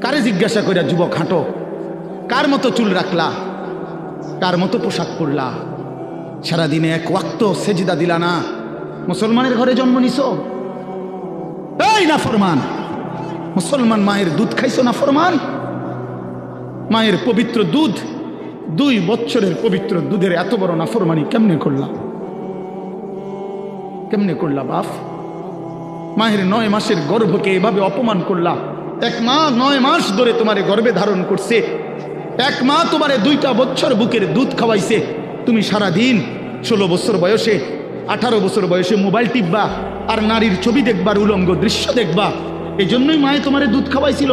কারে জিজ্ঞাসা করিয়া যুবক হাঁটো? কার মতো চুল রাখলা? কার মতো পোশাক পরলা? সারাদিনে এক ওয়াক্ত সেজিদা দিলা না? মুসলমানের ঘরে জন্ম নিছ? এই না ফরমান মুসলমান মায়ের দুধ খাইছো না ফরমান মায়ের পবিত্র দুধ, দুই বছরের পবিত্র দুধের এত বড় নাফরমানি কেমনে করলাম কেমনে করলা বাপ? মায়ের নয় মাসের গর্ভকে এভাবে অপমান করলা? এক মা নয় মাস ধরে তোমারে গর্ভে ধারণ করছে। এক মা তোমারে দুইটা বছর বুকের দুধ খাওয়াইছে। তুমি সারা দিন ষোলো বছর বয়সে, আঠারো বছর বয়সে মোবাইল টিপবা আর নারীর ছবি দেখবার উলঙ্গ দৃশ্য দেখবা। এই জন্যই মায়ে তোমারে দুধ খাওয়াইছিল।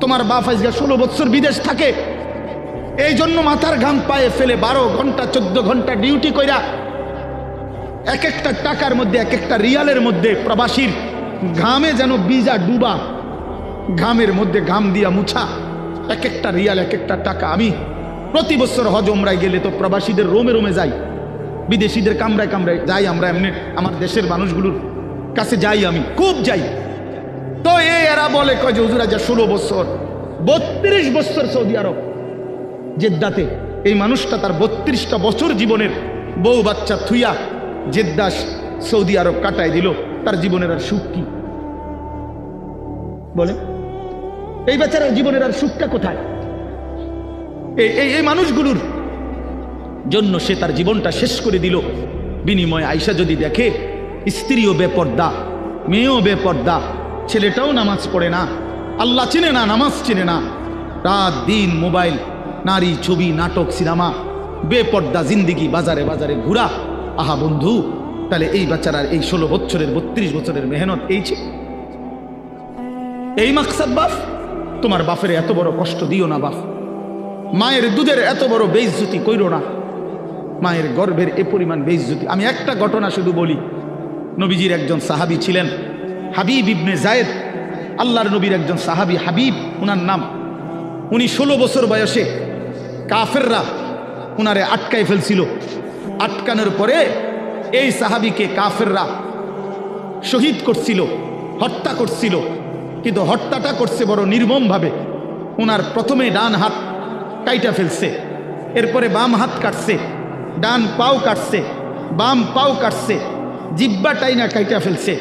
তোমার বাপ আজকে ষোলো বছর বিদেশ থাকে। এই জন্য মাথার ঘাম পায়ে ফেলে বারো ঘণ্টা, চোদ্দ ঘণ্টা ডিউটি কইরা এক একটা টাকার মধ্যে, এক একটা রিয়ালের মধ্যে প্রবাসীর ঘামে যেন বিজা ডুবা। ঘামের মধ্যে ঘাম দিয়া মুছা। এক একটা রিয়াল এক একটা টাকা। আমি প্রতি বছর হজ ওমরায় গেলে তো প্রবাসীদের রোমে রোমে যাই। বিদেশিদের কামরায় কামরায় যাই আমরা এমনি আমার দেশের মানুষগুলোর কাছে যাই আমি, খুব যাই। তো এই এরা বলে, কয় যে, হুজুর যা ষোলো বছর, বত্রিশ বছর সৌদি আরব জেদ্দাতে। এই মানুষটা তার বত্রিশটা বছর জীবনের বউ বাচ্চা থুইয়া জেদ্দাস সৌদি আরব কাটায় দিল। তার জীবনের আর সুখ কি? বলে এই বেচারার জীবনের আর সুখটা কোথায়? এই এই মানুষগুলোর জন্য সে তার জীবনটা শেষ করে দিল। বিনিময়ে আয়সা যদি দেখে, স্ত্রীও বেপর্দা, মেয়েও বেপর্দা, ছেলেটাও নামাজ পড়ে না, আল্লাহ চিনে না, নামাজ চিনে না। রাত, দিন, মোবাইল, নারী, ছবি, নাটক, সিনেমা, বেপর্দা জিন্দিগি, বাজারে বাজারে ঘুরা। আহা বন্ধু তাহলে এই বাচ্চারার এই ষোলো বছরের, বত্রিশ বছরের মেহনত এই ছিল এই মাকসাদ বাপ, তোমার বাপের এত বড় কষ্ট দিও না বাপ। মায়ের দুধের এত বড় বেইজ্জতি কইরো না। মায়ের গর্ভের এ পরিমাণ বেইজ্জতি। আমি একটা ঘটনা শুধু বলি। নবীজির একজন সাহাবি ছিলেন, হাবিব ইবনে জায়েদ। আল্লাহর নবীর একজন সাহাবি হাবিব, উনার নাম। উনি ষোলো বছর বয়সে কাফেররা উনারে আটকায় ফেলছিল। আটকানোর পরে এই সাহাবিকে কাফেররা শহীদ করছিল, হত্যা করছিল, কিন্তু হত্যাটা করছে বড় নির্মমভাবে। ওনার প্রথমে ডান হাত কাইটা ফেলছে, এরপরে বাম হাত কাটছে, ডান পাও কাটছে, বাম পাও কাটছে, জিব্বা টাইনা কাইটা ফেলছে।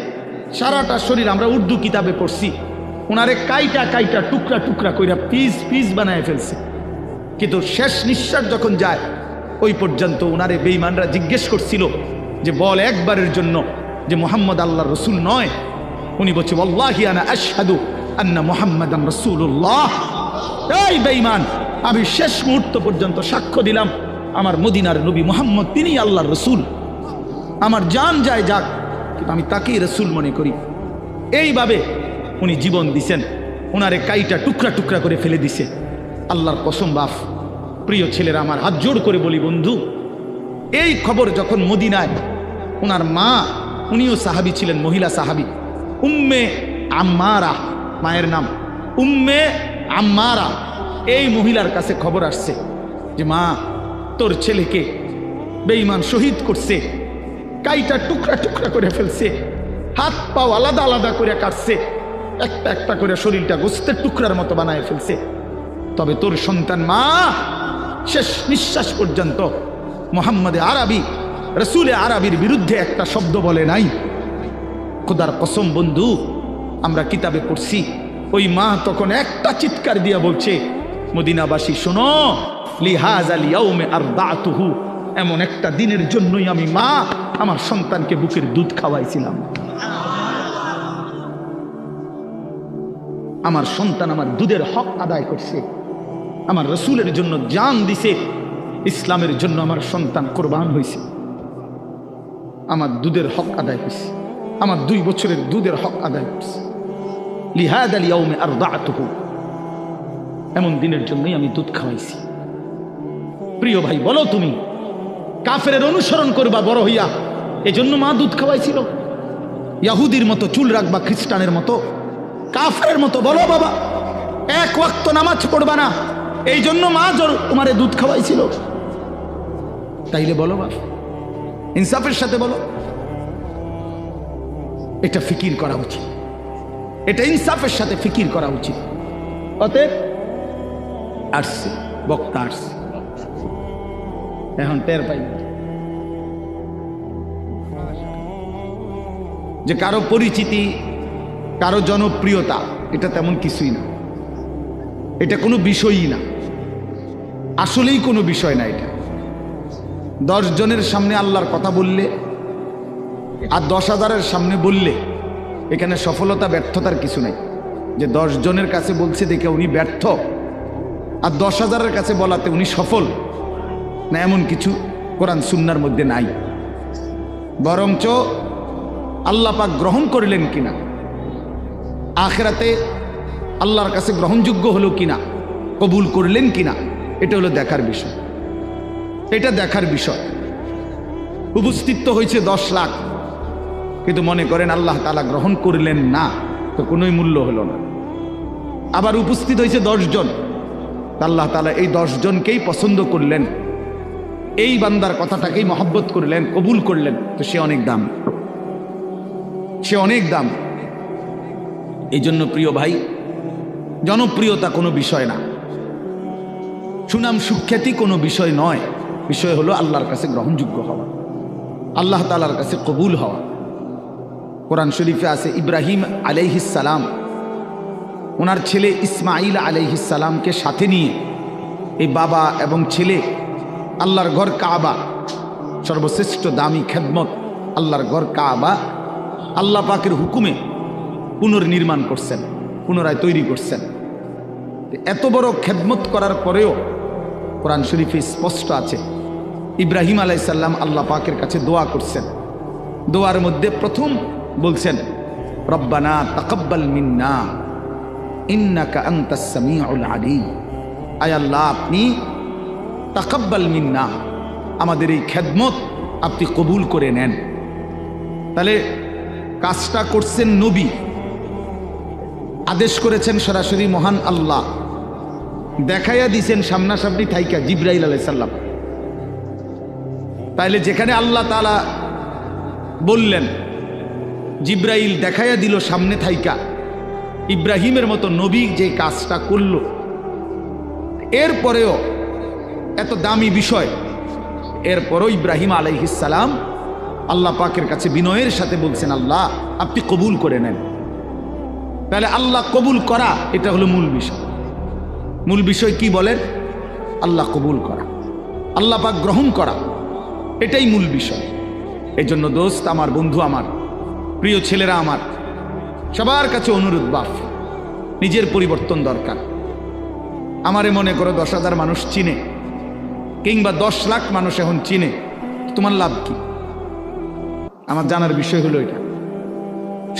সারাটা শরীর আমরা উর্দু কিতাবে পড়ছি। ওনারে কাইটা কাইটা টুকরা টুকরা কইরা পিস পিস বানায় ফেলছে। কিন্তু শেষ নিঃশ্বাস যখন যায়, ওই পর্যন্ত ওনারে বেইমানরা জিজ্ঞেস করছিল যে বল একবারের জন্য যে মোহাম্মদ আল্লাহ রসুল নয়। উনি বলছে আল্লাহি আন্না রসুল্লাহ এই বেঈমান, আমি শেষ মুহূর্ত পর্যন্ত সাক্ষ্য দিলাম, আমার মদিনার নবী মোহাম্মদ তিনি আল্লাহর রসুল। আমার জান যায় যাক, কিন্তু আমি তাকেই রসুল মনে করি। এইভাবে উনি জীবন দিছেন ওনারে কাইটা টুকরা টুকরা করে ফেলে দিছে। আল্লাহর কসম বাফ, প্রিয় ছেলেরা, আমার হাত জোড় করে বলি বন্ধু, এই খবর যখন মদিনায় ওনার মা, উনিও সাহাবি ছিলেন, মহিলা সাহাবি। উম্মে আম্মারা, মায়ের নাম। উম্মে আম্মারা, এই মহিলার কাছে খবর আসছে যে, মা, তোর ছেলেকে বেঈমান শহীদ করছে, কাইটা টুকরা টুকরা করে ফেলছে, হাত পাও আলাদা আলাদা করে কাটছে, একটা একটা করে শরীরটা গোস্তের টুকরার মতো বানায় ফেলছে। তবে তোর সন্তান মা, শেষ নিঃশ্বাস পর্যন্ত মোহাম্মদে আরবি রসুলে আরবির বিরুদ্ধে একটা শব্দ বলে নাই। খোদার কসম বন্ধু, আমরা কিতাবে পড়ছি, ওই মা তখন একটা চিৎকার দিয়া বলছে, মদিনাবাসী, শোনো, লিহাজ আলী আর দাতুহু এমন একটা দিনের জন্যই আমি মা আমার সন্তানকে বুকের দুধ খাওয়াইছিলাম। আমার সন্তান আমার দুধের হক আদায় করছে, আমার রসুলের জন্য জান দিছে, ইসলামের জন্য আমার সন্তান কোরবান হয়েছে আমার দুধের হক আদায় করছে আমার দুই বছরের দুধের হক আদায় করছে লিহাদ আলী আউমে আর দাতুহু এমন দিনের জন্যই আমি দুধ খাওয়াইছি। প্রিয় ভাই, বলো তুমি কাফের অনুসরণ করবা বড় হইয়া, এজন্য মা দুধ খাওয়াইছিল? ইয়াহুদির মতো চুল রাখবা খ্রিস্টানের মতো? কাফের মতো, বলো বাবা, এক ওয়াক্ত নামাজ পড়বা না এই জন্য মা জোর তোমারে দুধ খাওয়াইছিল। তাইলে বলো বাপ ইনসাফের সাথে বলো। এটা ফিকির করা উচিত। এটা ইনসাফের সাথে ফিকির করা উচিত। অতএব আসছে বক্তা আসছে এখন টের পাই যে কারও পরিচিতি, কারও জনপ্রিয়তা, এটা তেমন কিছুই না। এটা কোনো বিষয়ই না। আসলেই কোনো বিষয় না এটা। দশ জনের সামনে আল্লাহর কথা বললে আর দশ হাজারের সামনে বললে এখানে সফলতা, ব্যর্থতার কিছু নাই। যে দশ জনের কাছে বলছে দেখে উনি ব্যর্থ, আর দশ হাজারের কাছে বলাতে উনি সফল, না এমন কিছু কোরআন সুন্নার মধ্যে নাই। বরঞ্চ পাক গ্রহণ করলেন কিনা, আখেরাতে আল্লাহর কাছে গ্রহণযোগ্য হলো কিনা, কবুল করলেন কিনা, এটা হলো দেখার বিষয়। এটা দেখার বিষয়। উপস্থিত হয়েছে দশ লাখ। কিন্তু মনে করেন আল্লাহ তালা গ্রহণ করলেন না, তো কোনোই মূল্য হলো না। আবার উপস্থিত হয়েছে জন। আল্লাহ তালা এই জনকেই পছন্দ করলেন। এই বান্দার কথাটাকেই মহব্বত করলেন, কবুল করলেন, তো সে অনেক দাম। সে অনেক দাম। এই জন্য প্রিয় ভাই, জনপ্রিয়তা কোনো বিষয় না। সুনাম সুখ্যাতি কোনো বিষয় নয়। বিষয় হলো আল্লাহর কাছে গ্রহণযোগ্য হওয়া। আল্লাহ তালার কাছে কবুল হওয়া। কোরআন শরীফে আছে, ইব্রাহিম আলাইহিসালাম ওনার ছেলে ইসমাইল আলাইহিসালামকে সাথে নিয়ে এই বাবা এবং ছেলে আল্লাহর ঘর কাবা, সর্বশ্রেষ্ঠ দামি খেদমত আল্লাহর ঘর কাবা, আল্লাহ পাকের হুকুমে পুনর্নির্মাণ করছেন, পুনরায় তৈরি করছেন। এত বড় খেদমত করার পরেও কোরআন শরীফে স্পষ্ট আছে ইব্রাহিম আলাইসাল্লাম আল্লাহ পাকের কাছে দোয়া করছেন। দোয়ার মধ্যে প্রথম বলছেন, রব্বানা তাকাব্বাল মিন্না, ইন্নাকা আনতাস সামিউল আলিম। আয় আল্লাহ, আপনি তাকাব্বাল মিন্না, আমাদের এই খেদমত আপনি কবুল করে নেন। তাহলে কাজটা করছেন নবী, আদেশ করেছেন সরাসরি মহান আল্লাহ। দেখাইয়া দিছেন সামনাসামনি থাইকা জিব্রাইল আলাইসাল্লাম তাইলে যেখানে আল্লাহ তালা বললেন, জিব্রাইল দেখাইয়া দিল সামনে থাইকা, ইব্রাহিমের মতো নবী যে কাজটা করল। এরপরেও এত দামি বিষয়, এরপরও ইব্রাহিম আলাইহিসালাম আল্লাহ পাকের কাছে বিনয়ের সাথে বলছেন, আল্লাহ, আপনি কবুল করে নেন। তাহলে আল্লাহ কবুল করা, এটা হলো মূল বিষয়। মূল বিষয় কি বলেন? আল্লাহ কবুল করা। আল্লাহ পাক গ্রহণ করা। এটাই মূল বিষয়। এই জন্য দোস্ত আমার, বন্ধু আমার, প্রিয় ছেলেরা আমার, সবার কাছে অনুরোধ, বাফ, নিজের পরিবর্তন দরকার। আমারে মনে করো দশ হাজার মানুষ চিনে, কিংবা দশ লাখ মানুষ এখন চিনে, তোমার লাভ কি? আমার জানার বিষয় হলো এটা।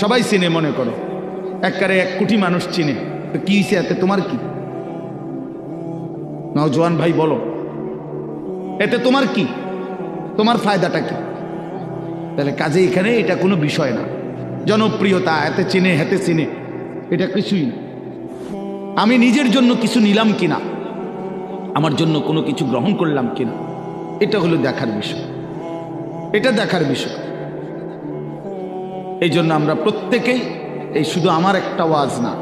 সবাই চিনে মনে করো একবারে এক কোটি মানুষ চিনে, তো কি হয়েছে এতে, তোমার কি? নজওয়ান ভাই বলো, এতে তোমার কি? তোমার ফায়দাটা কি? তাহলে কাজে এখানে এটা কোনো বিষয় না। জনপ্রিয়তা, এতে চিনে, হেতে চিনে, এটা কিছুই না। আমি নিজের জন্য কিছু নিলাম কিনা? আমার জন্য কোনো কিছু গ্রহণ করলাম কিনা? এটা হলো দেখার বিষয়। এটা দেখার বিষয়। এই জন্য আমরা প্রত্যেকেই, এই শুধু আমার একটা ওয়াজ না,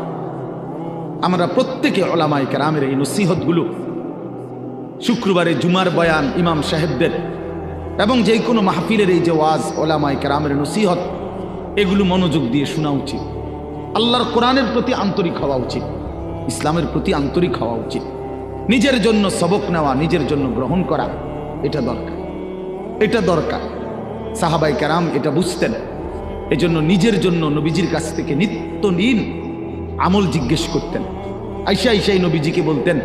আমরা প্রত্যেকে ওলামাই আমের এই নসিহতগুলো, শুক্রবারে জুমার বয়ান ইমাম সাহেবদের এবং যে কোনো মাহফিলের এই যে ওয়াজ ওলামাই কেরামের নসিহত, এগুলো মনোযোগ দিয়ে শোনা উচিত। আল্লাহর কোরআনের প্রতি আন্তরিক হওয়া উচিত, ইসলামের প্রতি আন্তরিক হওয়া উচিত। নিজের জন্য সবক নেওয়া, নিজের জন্য গ্রহণ করা, এটা দরকার। এটা দরকার। সাহাবাই কেরাম এটা বুঝতেন। এজন্য নিজের জন্য নবীজির কাছ থেকে নিত্য নিন আমল জিজ্ঞেস করতেন। আইসা আইসাই নবীজিকে বলতেন,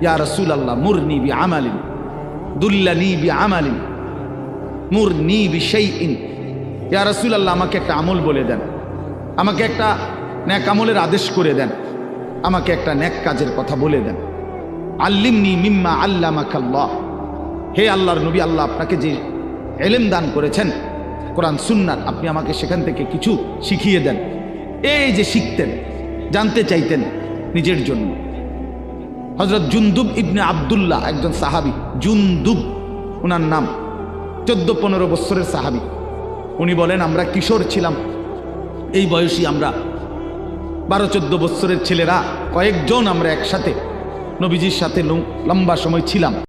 ইয়া রসুল আল্লাহ মুর নিবি আমালিন দুল্লা নিবি আমালিন মুর নিবি সেই ইন ইয়া রসুল আল্লাহ আমাকে একটা আমল বলে দেন। আমাকে একটা ন্যাক আমলের আদেশ করে দেন। আমাকে একটা ন্যাক কাজের কথা বলে দেন। আল্লিমনি মিম্মা আল্লাহ হে আল্লাহর নবী, আল্লাহ আপনাকে যে এলেম দান করেছেন, কোরআন, সুন্নাত, আপনি আমাকে সেখান থেকে কিছু শিখিয়ে দেন। এই যে শিখতেন, জানতে চাইতেন নিজের জন্য। হজরত জুন্দুব ইবনে আবদুল্লাহ, একজন সাহাবি, জুন্দুব ওনার নাম। চোদ্দ পনেরো বৎসরের সাহাবি। উনি বলেন, আমরা কিশোর ছিলাম। এই বয়সী আমরা। বারো চোদ্দ বৎসরের ছেলেরা, কয়েকজন আমরা একসাথে। নবীজির সাথে লম্বা সময় ছিলাম।